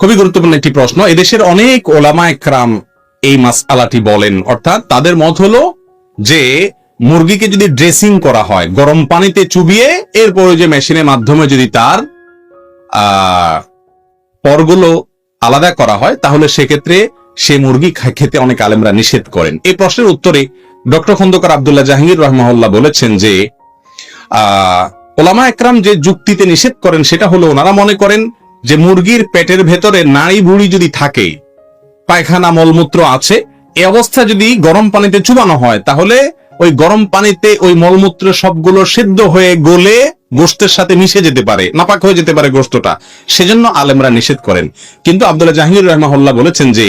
খুবই গুরুত্বপূর্ণ একটি প্রশ্ন। এদেশের অনেক ওলামা একরাম এই মাসআলাটি বলেন, অর্থাৎ তাদের মত হলো যে, মুরগিকে যদি ড্রেসিং করা হয়, গরম পানিতে চুবিয়ে এরপরে যে মেশিনের মাধ্যমে যদি তার পরগুলো আলাদা করা হয়, তাহলে সেক্ষেত্রে সে মুরগি খেতে অনেক আলেমরা নিষেধ করেন। এই প্রশ্নের উত্তরে ডক্টর খন্দকার আব্দুল্লাহ জাহাঙ্গীর রহমাহুল্লাহ বলেছেন যে আহ ওলামা একরাম যে যুক্তিতে নিষেধ করেন সেটা হলো ওনারা মনে করেন যে মুরগির পেটের ভেতরে নাড়ি ভুড়ি যদি থাকে, পায়খানা মলমূত্র আছে এই অবস্থা যদি গরম পানিতে চুবানো হয়, তাহলে ওই গরম পানিতে ওই মলমূত্র সবগুলো সিদ্ধ হয়ে গলে গোস্তের সাথে মিশে যেতে পারে, নাপাক হয়ে যেতে পারে গোস্তটা সেজন্য আলেমরা নিষেধ করেন। কিন্তু আব্দুল্লাহ জাহাঙ্গীর রহমাহুল্লাহ বলেছেন যে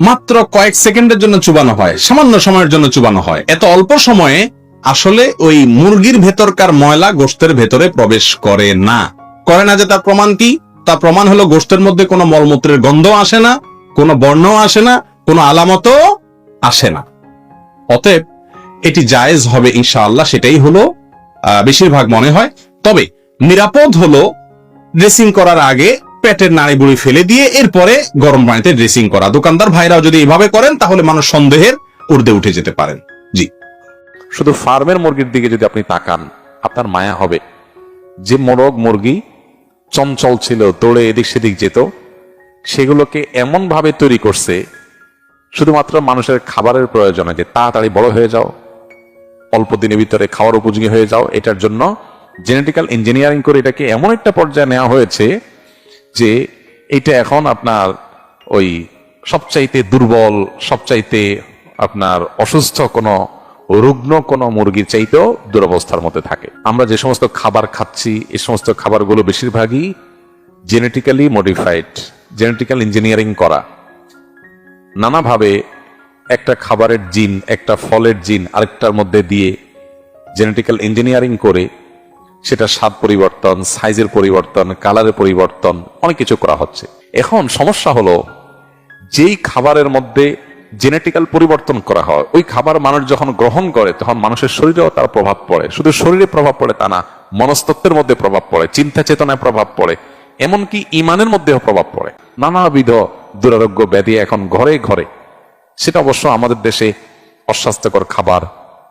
মাত্র কয়েক সেকেন্ডের জন্য চুবানো হয়, সামান্য সময়ের জন্য চুবানো হয়। এত অল্প সময়ে আসলে ওই মুরগির ভেতরকার ময়লা গোস্তের ভেতরে প্রবেশ করে না। করে না যে তার প্রমাণ কি? তার প্রমাণ হলো গোস্তের মধ্যে কোনো মলমূত্রের গন্ধ আসে না, কোনো বর্ণ আসে না, কোনো আলামতও আসে না। অতএব এটি জায়েজ হবে ইনশাআল্লাহ, সেটাই হলো বেশিরভাগ মনে হয়। তবে নিরাপদ হলো ড্রেসিং করার আগে পেটের নাড়ি বুড়ি ফেলে দিয়ে এরপরে গরম পানিতে ড্রেসিং করা। দোকানদার ভাইরাও যদি এভাবে করেন, তাহলে মানুষ সন্দেহের উর্দে উঠে যেতে পারেন। জি। শুধু ফার্মের মুরগির দিকে যদি আপনি তাকান, আপনার মায়া হবে। যে মোরগ মুরগি চঞ্চল ছিল, দৌড়ে এদিক সেদিক যেত, সেগুলোকে এমন ভাবে তৈরি করছে, শুধুমাত্র মানুষের খাবারের প্রয়োজনে যে তাড়াতাড়ি বড় হয়ে যাও, অল্প দিনের ভিতরে খাওয়ার উপযোগী হয়ে যাও, এটার জন্য জেনেটিক্যাল ইঞ্জিনিয়ারিং করে এটাকে এমন একটা পর্যায়ে নেওয়া হয়েছে যে এটা এখন আপনার ওই সবচাইতে দুর্বল, সবচাইতে আপনার অসুস্থ কোনো রুগ্ন কোনো মুরগির চাইতেও দুরবস্থার মধ্যে থাকে। আমরা যে সমস্ত খাবার খাচ্ছি এই সমস্ত খাবারগুলো বেশিরভাগই জেনেটিক্যালি মডিফাইড জেনেটিক্যাল ইঞ্জিনিয়ারিং করা। নানাভাবে একটা খাবারের জিন একটা ফলের জিন আরেকটার মধ্যে দিয়ে জেনেটিক্যাল ইঞ্জিনিয়ারিং করে সেটা স্বাদ পরিবর্তন সাইজের পরিবর্তন কালারের পরিবর্তন, অনেক কিছু করা হচ্ছে। এখন সমস্যা হলো, যেই খাবারের মধ্যে জেনেটিক্যাল পরিবর্তন করা হয়। ওই খাবার মানুষ যখন গ্রহণ করে, তখন মানুষের শরীরেও তার প্রভাব পড়ে। শুধু শরীরে প্রভাব পড়ে তা না, মনস্তত্বের মধ্যে প্রভাব পড়ে, চিন্তা চেতনায় প্রভাব পড়ে, এমনকি ইমানের মধ্যেও প্রভাব পড়ে। নানাবিধ দুরারোগ্য ব্যাধি এখন ঘরে ঘরে। সেটা অবশ্য আমাদের দেশে অস্বাস্থ্যকর খাবার,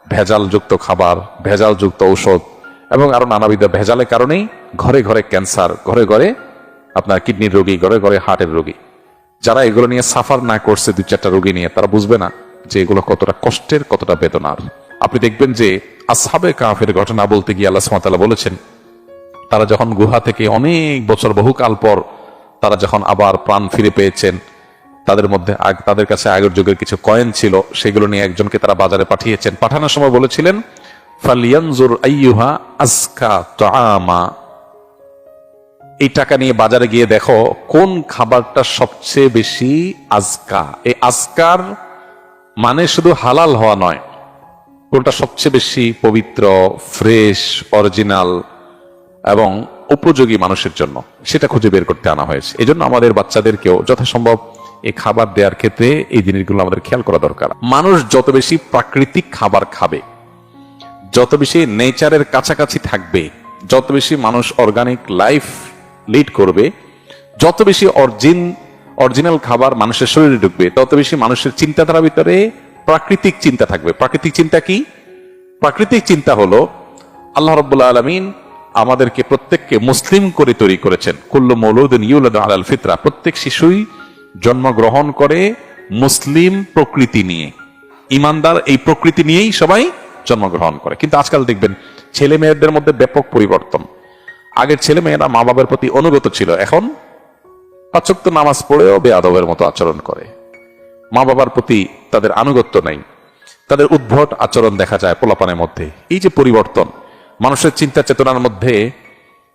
ভেজালযুক্ত খাবার, ভেজালযুক্ত ঔষধ, এবং আরও নানাবিধ ভেজালের কারণেই ঘরে ঘরে ক্যান্সার, ঘরে ঘরে আপনার কিডনির রোগী, ঘরে ঘরে হার্টের রোগী। যারা এগুলো নিয়ে সাফার না করছে দু চারটা রোগী নিয়ে, তারা বুঝবে না যে এগুলো কতটা কষ্টের, কতটা বেদনার। আপনি দেখবেন যে আসহাবে কাফের ঘটনা বলতে গিয়ে আল্লাহ সুমাতালা বলেছেন, তারা যখন গুহা থেকে অনেক বছর বহুকাল পর তারা যখন আবার প্রাণ ফিরে পেয়েছেন, তাদের মধ্যে তাদের কাছে আগের যুগের কিছু কয়েন ছিল, সেগুলো নিয়ে একজনকে তারা বাজারে পাঠিয়েছেন। পাঠানোর সময় বলেছিলেন, ফালিয়ানজুর আইয়ুহা আজকা তাআমা। এই টাকা নিয়ে বাজারে গিয়ে দেখো কোন খাবারটা সবচেয়ে বেশি আজকা। এই আজকার মানে শুধু হালাল হওয়া নয়, কোনটা সবচেয়ে বেশি পবিত্র, ফ্রেশ, অরিজিনাল এবং উপযোগী মানুষের জন্য, সেটা খুঁজে বের করতে আনা হয়েছে। এই জন্য আমাদের বাচ্চাদেরকেও যথাসম্ভব এই খাবার দেওয়ার ক্ষেত্রে এই জিনিসগুলো আমাদের খেয়াল করা দরকার। মানুষ যত বেশি প্রাকৃতিক খাবার খাবে, যত বেশি নেচারের কাছাকাছি থাকবে, যত বেশি মানুষ অর্গানিক লাইফ লিড করবে, যত বেশি অরিজিন, অরিজিনাল খাবার মানুষের শরীরে ঢুকবে, তত বেশি মানুষের চিন্তাধারার ভিতরে প্রাকৃতিক চিন্তা থাকবে। প্রাকৃতিক চিন্তা কি? প্রাকৃতিক চিন্তা হলো, আল্লাহ রব্বুল্লা আলমিন আমাদেরকে প্রত্যেককে মুসলিম করে তৈরি করেছেন। কুল্লু মৌলুদিন ইউলাদ আলাল ফিতরা। প্রত্যেক শিশুই জন্মগ্রহণ করে মুসলিম প্রকৃতি নিয়ে। ইমানদার এই প্রকৃতি নিয়েই সবাই জন্মগ্রহণ করে। কিন্তু আজকাল দেখবেন, ছেলে মেয়েদের মধ্যে ব্যাপক পরিবর্তন। আগের ছেলে মেয়েরা মা বাবার প্রতি অনুগত ছিল। এখন পাচক্ত নামাজ পড়েও বেআদবের মতো আচরণ করে। মা বাবার প্রতি তাদের আনুগত্য নাই। তাদের উদ্ভট আচরণ দেখা যায় পোলাপানের মধ্যে। এই যে পরিবর্তন, মানুষের চিন্তা চেতনার মধ্যে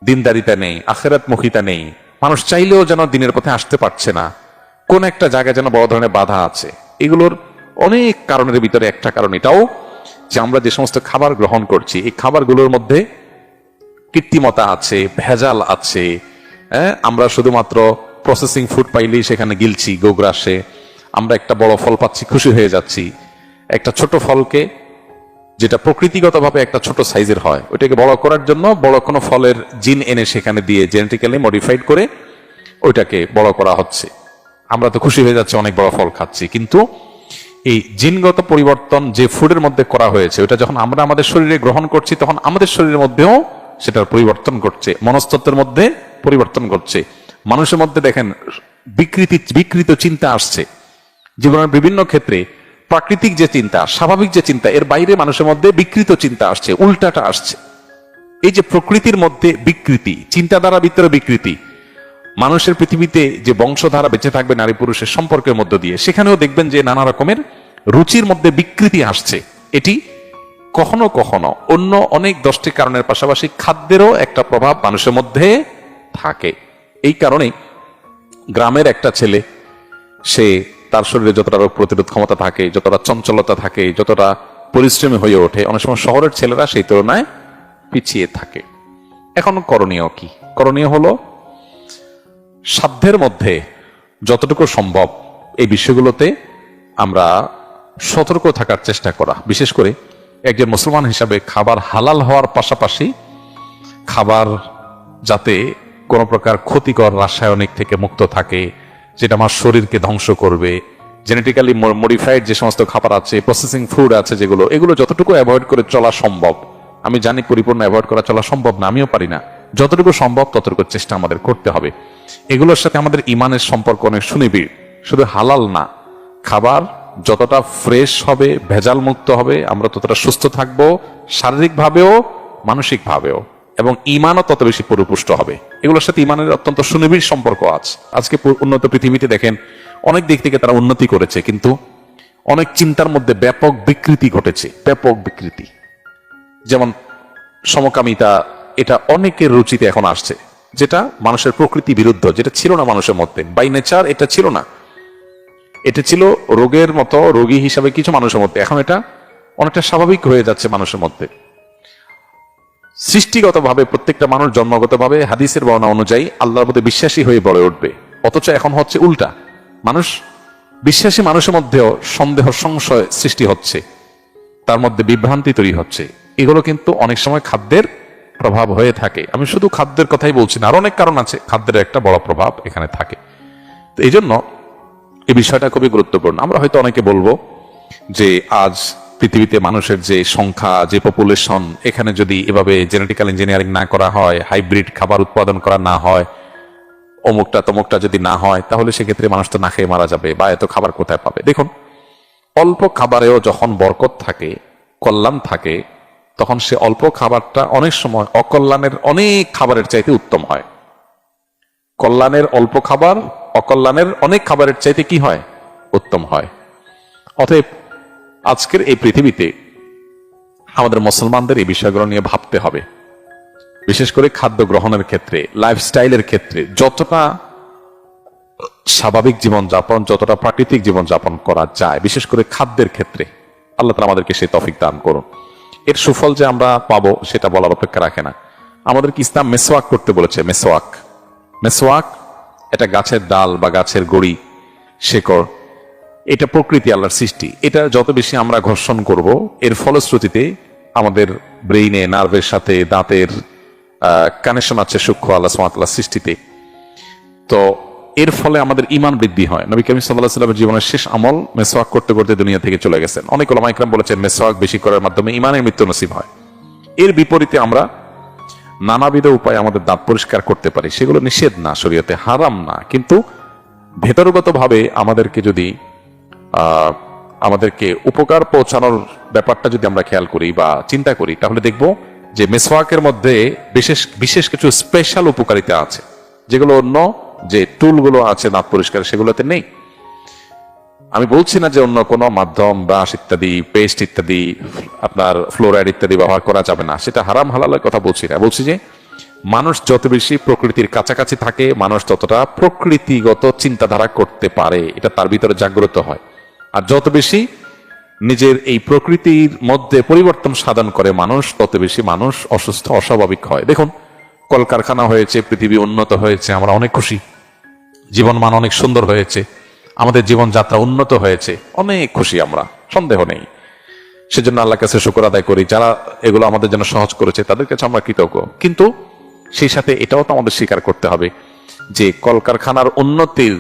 দিনদারিতা নেই আখেরাত মুখিতা নেই। মানুষ চাইলেও যেন দিনের পথে আসতে পারছে না। কোন একটা জায়গায় যেন বড় ধরনের বাধা আছে। এগুলোর অনেক কারণের ভিতরে একটা কারণ এটাও যে আমরা যে সমস্ত খাবার গ্রহণ করছি, এই খাবারগুলোর মধ্যে কৃত্রিমতা আছে, ভেজাল আছে হ্যাঁ? আমরা শুধুমাত্র প্রসেসিং ফুড পাইলেই সেখানে গিলছি গোগ্রাসে আমরা একটা বড় ফল পাচ্ছি, খুশি হয়ে যাচ্ছি। একটা ছোট ফলকে যেটা প্রকৃতিগতভাবে একটা ছোট সাইজের হয়, ওইটাকে বড় করার জন্য বড় কোনো ফলের জিন এনে সেখানে দিয়ে জেনেটিক্যালি মডিফাইড করে ওইটাকে বড় করা হচ্ছে। আমরা তো খুশি হয়ে যাচ্ছি, অনেক বড় ফল খাচ্ছি। কিন্তু এই জিনগত পরিবর্তন যে ফুডের মধ্যে করা হয়েছে ওটা যখন আমরা আমাদের শরীরে গ্রহণ করছি, তখন আমাদের শরীরের মধ্যেও সেটার পরিবর্তন ঘটছে, মনস্তত্বের মধ্যে পরিবর্তন ঘটছে। মানুষের মধ্যে দেখেন, বিকৃতি, বিকৃত চিন্তা আসছে। জীবনের বিভিন্ন ক্ষেত্রে প্রাকৃতিক যে চিন্তা, স্বাভাবিক যে চিন্তা, এর বাইরে মানুষের মধ্যে বিকৃত চিন্তা আসছে, উল্টাটা আসছে। এই যে প্রকৃতির মধ্যে বিকৃতি চিন্তাধারা ভিতরে বিকৃতি, মানুষের পৃথিবীতে যে বংশধারা বেঁচে থাকবে নারী পুরুষের সম্পর্কের মধ্য দিয়ে, সেখানেও দেখবেন যে নানা রকমের রুচির মধ্যে বিকৃতি আসছে। এটি কখনো কখনো অন্য অনেক দশটি কারণের পাশাপাশি খাদ্যেরও একটা প্রভাব মানুষের মধ্যে থাকে। এই কারণে গ্রামের একটা ছেলে, সে তার শরীরে যতটা রোগ প্রতিরোধ ক্ষমতা থাকে, যতটা চঞ্চলতা থাকে, যতটা পরিশ্রমী হয়ে ওঠে, অনেক সময় শহরের ছেলেরা সেই তুলনায় পিছিয়ে থাকে। এখন করণীয় কি? করণীয় হলো সাধ্যের মধ্যে যতটুকু সম্ভব এই বিষয়গুলোতে আমরা সতর্ক থাকার চেষ্টা করা। বিশেষ করে একজন মুসলমান হিসাবে খাবার হালাল হওয়ার পাশাপাশি খাবার যাতে কোনো প্রকার ক্ষতিকর রাসায়নিক থেকে মুক্ত থাকে, যেটা আমার শরীরকে ধ্বংস করবে জেনেটিক্যালি মডিফাইড যে সমস্ত খাবার আছে প্রসেসিং ফুড আছে যেগুলো, এগুলো যতটুকু অ্যাভয়েড করে চলা সম্ভব, আমি জানি পরিপূর্ণ অ্যাভয়েড করা চলা সম্ভব না, আমিও পারি না, যতটুকু সম্ভব ততটুকু চেষ্টা আমাদের করতে হবে। এগুলোর সাথে আমাদের ইমানের সম্পর্ক অনেক সুনিবিড়, শুধু হালাল না, খাবার যতটা ফ্রেশ হবে ভেজাল মুক্ত হবে, আমরা ততটা সুস্থ থাকব, শারীরিকভাবেও, মানসিকভাবেও, এবং ইমানও তত বেশি পরিপুষ্ট হবে। এগুলোর সাথে ইমানের অত্যন্ত সুনিবিড় সম্পর্ক আছে। আজকে উন্নত পৃথিবীতে দেখেন, অনেক দিক থেকে তারা উন্নতি করেছে, কিন্তু অনেক চিন্তার মধ্যে ব্যাপক বিকৃতি ঘটেছে। ব্যাপক বিকৃতি। যেমন সমকামিতা, এটা অনেকের রুচিতে এখন আসছে, যেটা মানুষের প্রকৃতি বিরুদ্ধ, যেটা ছিল না মানুষের মধ্যে। বাই নেচার এটা ছিল না। এটা ছিল রোগের মতো, রোগী হিসাবে কিছু মানুষের মধ্যে। এখন এটা অনেকটা স্বাভাবিক হয়ে যাচ্ছে মানুষের মধ্যে। সৃষ্টিগতভাবে, প্রত্যেকটা মানুষ জন্মগতভাবে, হাদিসের বর্ণনা অনুযায়ী আল্লাহর মধ্যে বিশ্বাসী হয়ে বড়ে উঠবে। অথচ এখন হচ্ছে উল্টা। মানুষ, বিশ্বাসী মানুষের মধ্যেও সন্দেহ, সংশয় সৃষ্টি হচ্ছে। তার মধ্যে বিভ্রান্তি তৈরি হচ্ছে। এগুলো কিন্তু অনেক সময় খাদ্যের প্রভাব হয়ে থাকে। আমি শুধু খাদ্যের কথাই বলছি না, আরও অনেক কারণ আছে। খাদ্যের একটা বড় প্রভাব এখানে থাকে। তো এই জন্য এই বিষয়টা খুবই গুরুত্বপূর্ণ। আমরা হয়তো অনেকে বলব যে আজ পৃথিবীতে মানুষের যে সংখ্যা, যে পপুলেশন এখানে যদি এভাবে জেনেটিক্যাল ইঞ্জিনিয়ারিং না করা হয় হাইব্রিড খাবার উৎপাদন করা না হয়, অমুকটা তমুকটা যদি না হয়, তাহলে সেক্ষেত্রে মানুষ তো না খেয়ে মারা যাবে বা এত খাবার কোথায় পাবে? দেখুন, অল্প খাবারেও যখন বরকত থাকে, কল্যাণ থাকে, তখন সে অল্প খাবারটা অনেক সময় অকল্যাণের অনেক খাবারের চাইতে উত্তম হয়। কল্যাণের অল্প খাবার, অকল্যাণের অনেক খাবারের চাইতে কি হয়? উত্তম হয়। অতএব আজকের এই পৃথিবীতে আমাদের মুসলমানদের এই বিষয়গুলো নিয়ে ভাবতে হবে। বিশেষ করে খাদ্য গ্রহণের ক্ষেত্রে লাইফস্টাইলের ক্ষেত্রে যতটা স্বাভাবিক জীবনযাপন, যতটা প্রাকৃতিক জীবনযাপন করা যায়, বিশেষ করে খাদ্যের ক্ষেত্রে, আল্লাহ আমাদেরকে সেই তফিক দান করুন। এর সুফল যে আমরা পাবো, সেটা বলার অপেক্ষা রাখে না। আমাদেরকে ইসলাম মেসোয়াক করতে বলেছে মেসোয়াক মেসোয়াক এটা গাছের ডাল বা গাছের গড়ি, শেকড়, এটা প্রকৃতি আল্লাহর সৃষ্টি। এটা যত বেশি আমরা ঘর্ষণ করব, এর ফলশ্রুতিতে আমাদের ব্রেইনে, নার্ভের সাথে, দাঁতের কানেকশন আছে সূক্ষ্ম আল্লাহ সুমাতাল্লাহ সৃষ্টিতে। তো এর ফলে আমাদের ইমান বৃদ্ধি হয়। নবী করিম সাল্লাহ সাল্লামের জীবনের শেষ আমল মেসোয়াক করতে করতে দুনিয়া থেকে চলে গেছেন। অনেক ওলামাইকরাম বলেছেন মেসোয়াক বেশি করার মাধ্যমে ইমানের মৃত্যু নসিব হয়। এর বিপরীতে আমরা নানাবিধ উপায়ে আমাদের দাঁত পরিষ্কার করতে পারি। সেগুলো নিষেধ না, শরীয়তে হারাম না। কিন্তু ভেতরগতভাবে আমাদেরকে যদি আমাদেরকে উপকার পৌঁছানোর ব্যাপারটা যদি আমরা খেয়াল করি বা চিন্তা করি, তাহলে দেখব যে মেসওয়াকের মধ্যে বিশেষ বিশেষ কিছু স্পেশাল উপকারিতা আছে। যেগুলো অন্য যে টুলগুলো আছে দাঁত পরিষ্কার সেগুলোতে নেই। আমি বলছি না যে অন্য কোনো মাধ্যম ব্রাশ ইত্যাদি পেস্ট ইত্যাদি, আপনার ফ্লোরাইড ইত্যাদি ব্যবহার করা যাবে না। সেটা হারাম হালালের কথা বলছি না। বলছি যে, মানুষ যত বেশি প্রকৃতির কাছাকাছি থাকে, মানুষ ততটা প্রকৃতিগত চিন্তাধারা করতে পারে। এটা তার ভিতরে জাগ্রত হয়। আর যত বেশি নিজের এই প্রকৃতির মধ্যে পরিবর্তন সাধন করে মানুষ, তত বেশি মানুষ অসুস্থ, অস্বাভাবিক হয়। দেখুন, কলকারখানা হয়েছে, পৃথিবী উন্নত হয়েছে, আমরা অনেক খুশি। জীবন মান অনেক সুন্দর হয়েছে। আমাদের জীবনযাত্রা উন্নত হয়েছে। অনেক খুশি আমরা, সন্দেহ নেই। সেজন্য আল্লাহ কাছে শুকর আদায় করি। যারা এগুলো আমাদের জন্য সহজ করেছে, তাদের কাছে আমরা কৃতজ্ঞ। কিন্তু সেই সাথে এটাও তো আমাদের স্বীকার করতে হবে যে কলকারখানার উন্নতির